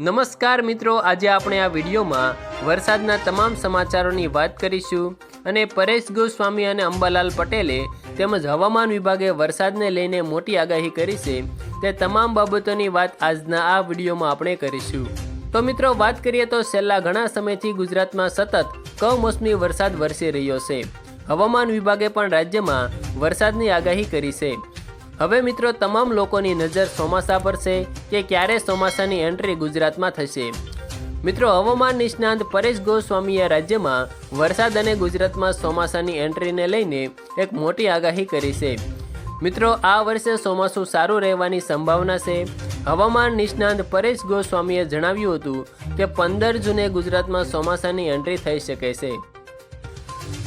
નમસ્કાર મિત્રો, આજે આપણે આ વિડીયોમાં વરસાદના તમામ સમાચારોની વાત કરીશું અને પરેશ ગોસ્વામી અને અંબાલાલ પટેલે તેમજ હવામાન વિભાગે વરસાદને લઈને મોટી આગાહી કરી છે તે તમામ બાબતોની વાત આજના આ વિડીયોમાં આપણે કરીશું. તો મિત્રો, વાત કરીએ તો છેલ્લા ઘણા સમયથી ગુજરાતમાં સતત કમોસમી વરસાદ વરસી રહ્યો છે. હવામાન વિભાગે પણ રાજ્યમાં વરસાદની આગાહી કરી છે. હવે મિત્રો, તમામ લોકોની નજર ચોમાસા પર છે કે ક્યારે ચોમાસાની એન્ટ્રી ગુજરાતમાં થશે? મિત્રો, હવામાન નિષ્ણાંત પરેશ ગોસ્વામીએ રાજ્યમાં વરસાદ અને ગુજરાતમાં ચોમાસાની એન્ટ્રીને લઈને એક મોટી આગાહી કરી છે. મિત્રો, આ વર્ષે ચોમાસું સારું રહેવાની સંભાવના છે. હવામાન નિષ્ણાંત પરેશ ગોસ્વામીએ જણાવ્યું હતું કે પંદર જૂને ગુજરાતમાં ચોમાસાની એન્ટ્રી થઈ શકે છે.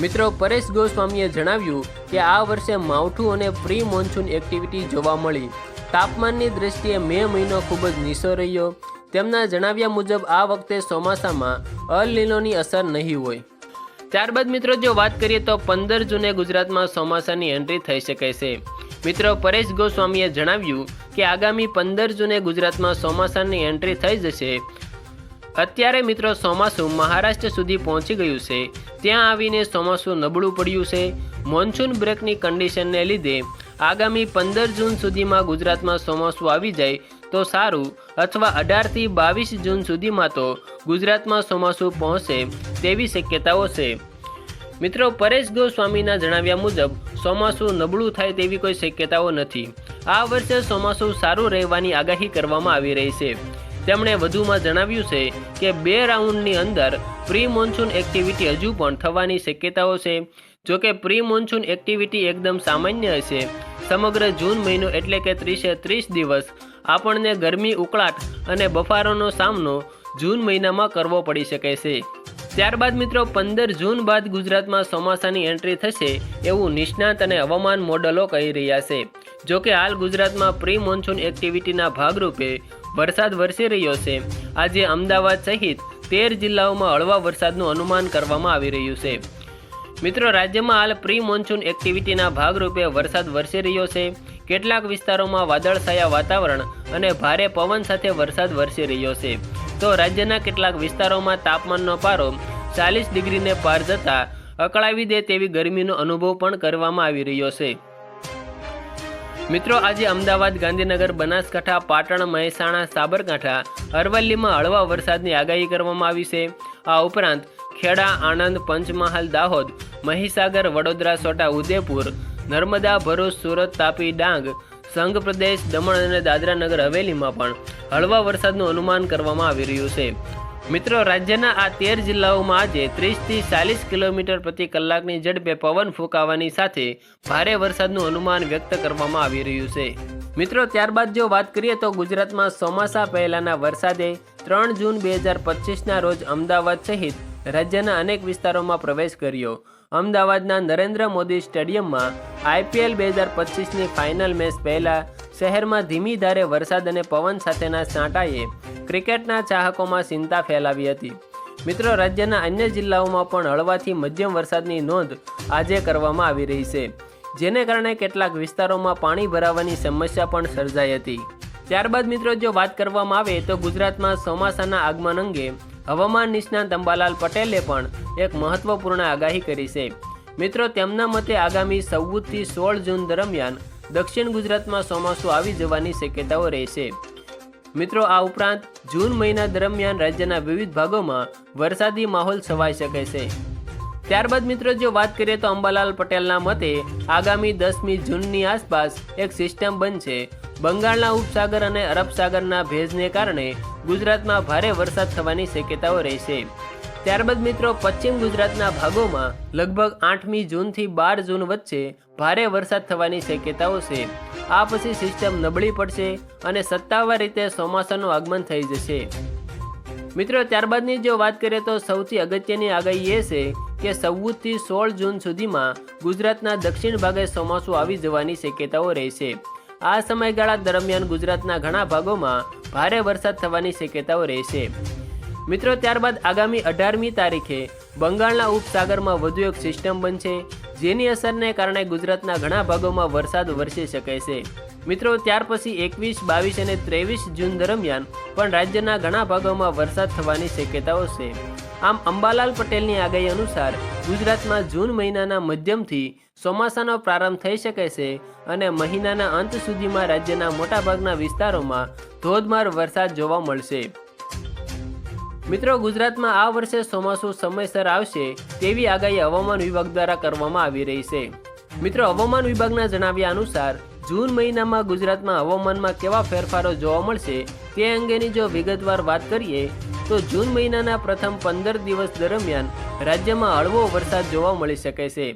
મિત્રો, પરેશ ગોસ્વામીએ જણાવ્યું કે આ વર્ષે માવઠું અને પ્રી મોન્સૂન એક્ટિવિટી જોવા મળી. તાપમાનની દ્રષ્ટિએ મે મહિનો ખૂબ જ નીચો રહ્યો. તેમના જણાવ્યા મુજબ આ વખતે ચોમાસામાં અલ અસર નહીં હોય. ત્યારબાદ મિત્રો જો વાત કરીએ તો પંદર જૂને ગુજરાતમાં ચોમાસાની એન્ટ્રી થઈ શકે છે. મિત્રો પરેશ ગોસ્વામીએ જણાવ્યું કે આગામી પંદર જૂને ગુજરાતમાં ચોમાસાની એન્ટ્રી થઈ જશે અત્યારે મિત્રો ચોમાસું મહારાષ્ટ્ર સુધી પહોંચી ગયું છે. ત્યાં આવીને ચોમાસું નબળું પડ્યું છે. મોન્સૂન બ્રેકની કન્ડિશનને લીધે આગામી પંદર જૂન સુધીમાં ગુજરાતમાં ચોમાસું આવી જાય તો સારું, અથવા અઢારથી બાવીસ જૂન સુધીમાં તો ગુજરાતમાં ચોમાસું પહોંચે તેવી શક્યતાઓ છે. મિત્રો પરેશ ગોસ્વામીના જણાવ્યા મુજબ, ચોમાસું નબળું થાય તેવી કોઈ શક્યતાઓ નથી. આ વર્ષે ચોમાસું સારું રહેવાની આગાહી કરવામાં આવી રહી છે. તેમણે વધુમાં જણાવ્યું છે કે બે રાઉન્ડની અંદર પ્રી મોન્સૂન એક્ટિવિટી હજુ પણ થવાની શક્યતાઓ છે. જોકે પ્રી મોન્સૂન એક્ટિવિટી એકદમ સામાન્ય હશે. સમગ્ર જૂન મહિનો એટલે કે ત્રીસે ત્રીસ દિવસ આપણને ગરમી, ઉકળાટ અને બફારોનો સામનો જૂન મહિનામાં કરવો પડી શકે છે. ત્યારબાદ મિત્રો, પંદર જૂન બાદ ગુજરાતમાં ચોમાસાની એન્ટ્રી થશે એવું નિષ્ણાત અને હવામાન મોડલો કહી રહ્યા છે. જોકે હાલ ગુજરાતમાં પ્રી મોન્સૂન એક્ટિવિટીના ભાગરૂપે વરસાદ વરસી રહ્યો છે. આજે અમદાવાદ સહિત તેર જિલ્લાઓમાં હળવા વરસાદનું અનુમાન કરવામાં આવી રહ્યું છે. મિત્રો, રાજ્યમાં હાલ પ્રી મોન્સૂન એક્ટિવિટીના ભાગરૂપે વરસાદ વરસી રહ્યો છે. કેટલાક વિસ્તારોમાં વાદળછાયા વાતાવરણ અને ભારે પવન સાથે વરસાદ વરસી રહ્યો છે. તો રાજ્યના કેટલાક વિસ્તારોમાં તાપમાનનો પારો ચાલીસ ડિગ્રીને પાર જતા અકળાવી દે તેવી ગરમીનો અનુભવ પણ કરવામાં આવી રહ્યો છે. મિત્રો, આજે અમદાવાદ ગાંધીનગર, બનાસકાંઠા, પાટણ, મહેસાણા, સાબરકાંઠા, અરવલ્લીમાં હળવા વરસાદની આગાહી કરવામાં આવી છે. આ ઉપરાંત ખેડા, આણંદ, પંચમહાલ, દાહોદ, મહીસાગર, વડોદરા, સોટા ઉદેપુર નર્મદા, ભરૂચ, સુરત, તાપી, ડાંગ, સંઘ પ્રદેશ, દમણ અને દાદરા નગર હવેલીમાં પણ હળવા વરસાદનું અનુમાન કરવામાં આવી રહ્યું છે. મિત્રો, રાજ્યના આ તેર જિલ્લાઓમાં આજે ત્રીસથી ચાલીસ કિલોમીટર પ્રતિ કલાકની ઝડપે પવન ફૂંકાવાની સાથે ભારે વરસાદનું અનુમાન વ્યક્ત કરવામાં આવી રહ્યું છે. મિત્રો, ત્યારબાદ જો વાત કરીએ તો ગુજરાતમાં ચોમાસા પહેલાંના વરસાદે ત્રણ જૂન બે હજાર પચીસના રોજ અમદાવાદ સહિત રાજ્યના અનેક વિસ્તારોમાં પ્રવેશ કર્યો. અમદાવાદના નરેન્દ્ર મોદી સ્ટેડિયમમાં આઈપીએલ બે હજાર પચીસની ફાઇનલ મેચ પહેલાં શહેરમાં ધીમી ધારે વરસાદ અને પવન સાથેના સાંટાએ ક્રિકેટના ચાહકોમાં ચિંતા ફેલાવી હતી. મિત્રો, રાજ્યના અન્ય જિલ્લાઓમાં પણ હળવાથી મધ્યમ વરસાદની નોંધ આજે કરવામાં આવી રહી છે, જેને કારણે કેટલાક વિસ્તારોમાં પાણી ભરાવાની સમસ્યા પણ સર્જાઈ હતી. ત્યારબાદ મિત્રો, જો વાત કરવામાં આવે તો ગુજરાતમાં ચોમાસાના આગમન અંગે હવામાન નિષ્ણાંત અંબાલાલ પટેલે પણ એક મહત્વપૂર્ણ આગાહી કરી છે. મિત્રો, તેમના મતે આગામી ચૌદથી સોળ જૂન દરમિયાન દક્ષિણ ગુજરાતમાં ચોમાસું આવી જવાની શક્યતાઓ રહેશે. મિત્રો, આ ઉપરાંત જૂન મહિના દરમિયાન રાજ્યના વિવિધ ભાગોમાં વરસાદી માહોલ છવાઈ શકે છે. ત્યારબાદ મિત્રો, જો વાત કરીએ તો અંબાલાલ પટેલના મતે, આગામી દસમી જૂનની આસપાસ એક સિસ્ટમ બનશે. બંગાળના ઉપસાગર અને અરબ સાગરના ભેજને કારણે ગુજરાતમાં ભારે વરસાદ થવાની શક્યતાઓ રહેશે. ત્યારબાદ મિત્રો પશ્ચિમ ગુજરાતના ભાગોમાં લગભગ આઠમી જૂનથી બાર જૂન વચ્ચે ભારે વરસાદ થવાની શક્યતાઓ છે. આ પછી સિસ્ટમ નબળી પડશે અને સત્તાવાર રીતે ચોમાસાનું આગમન થઈ જશે. મિત્રો, ત્યારબાદની જો વાત કરીએ તો સૌથી અગત્યની આગાહી એ છે કે ચૌદથી સોળ જૂન સુધીમાં ગુજરાતના દક્ષિણ ભાગે ચોમાસું આવી જવાની શક્યતાઓ રહેશે. આ સમયગાળા દરમિયાન ગુજરાતના ઘણા ભાગોમાં ભારે વરસાદ થવાની શક્યતાઓ રહેશે. મિત્રો, ત્યારબાદ આગામી અઢારમી તારીખે બંગાળના ઉપસાગરમાં વધુ એક સિસ્ટમ બનશે, જેની અસરને કારણે ગુજરાતના ઘણા ભાગોમાં વરસાદ વરસી શકે છે. મિત્રો, ત્યાર પછી એકવીસ, બાવીસ અને ત્રેવીસ જૂન દરમિયાન પણ રાજ્યના ઘણા ભાગોમાં વરસાદ થવાની શક્યતાઓ છે. આમ, અંબાલાલ પટેલની આગાહી અનુસાર ગુજરાતમાં જૂન મહિનાના મધ્યમથી ચોમાસાનો પ્રારંભ થઈ શકે છે અને મહિનાના અંત સુધીમાં રાજ્યના મોટાભાગના વિસ્તારોમાં ધોધમાર વરસાદ જોવા મળશે. મિત્રો, ગુજરાતમાં આ વર્ષે ચોમાસું સમયસર આવશે તેવી આગાહી હવામાન વિભાગ દ્વારા કરવામાં આવી રહી છે. મિત્રો, હવામાન વિભાગના જણાવ્યા અનુસાર, જૂન મહિનામાં ગુજરાતમાં હવામાનમાં કેવા ફેરફારો જોવા મળશે તે અંગેની જો વિગતવાર વાત કરીએ, તો જૂન મહિનાના પ્રથમ પંદર દિવસ દરમિયાન રાજ્યમાં હળવો વરસાદ જોવા મળી શકે છે.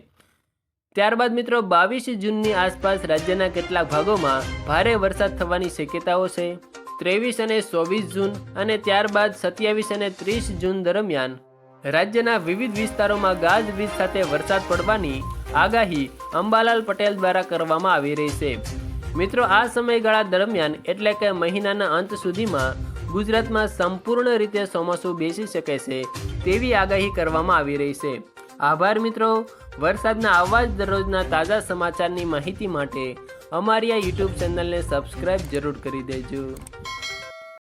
ત્યારબાદ મિત્રો, બાવીસ જૂનની આસપાસ રાજ્યના કેટલાક ભાગોમાં ભારે વરસાદ થવાની શક્યતાઓ છે. ત્રેવીસ અને ચોવીસ જૂન અને ત્યારબાદ સત્યાવીસ અને ત્રીસ જૂન દરમિયાન રાજ્યના વિવિધ વિસ્તારોમાં ગાજવીજ સાથે વરસાદ પડવાની આગાહી અંબાલાલ પટેલ દ્વારા કરવામાં આવી રહી છે. મિત્રો, આ સમયગાળા દરમિયાન એટલે કે મહિનાના અંત સુધીમાં ગુજરાતમાં સંપૂર્ણ રીતે ચોમાસું બેસી શકે છે તેવી આગાહી કરવામાં આવી રહી છે. આભાર મિત્રો. વરસાદના આવા જ દરરોજના તાજા સમાચારની માહિતી માટે અમારી આ યુટ્યુબ ચેનલને સબસ્ક્રાઈબ જરૂર કરી દેજો.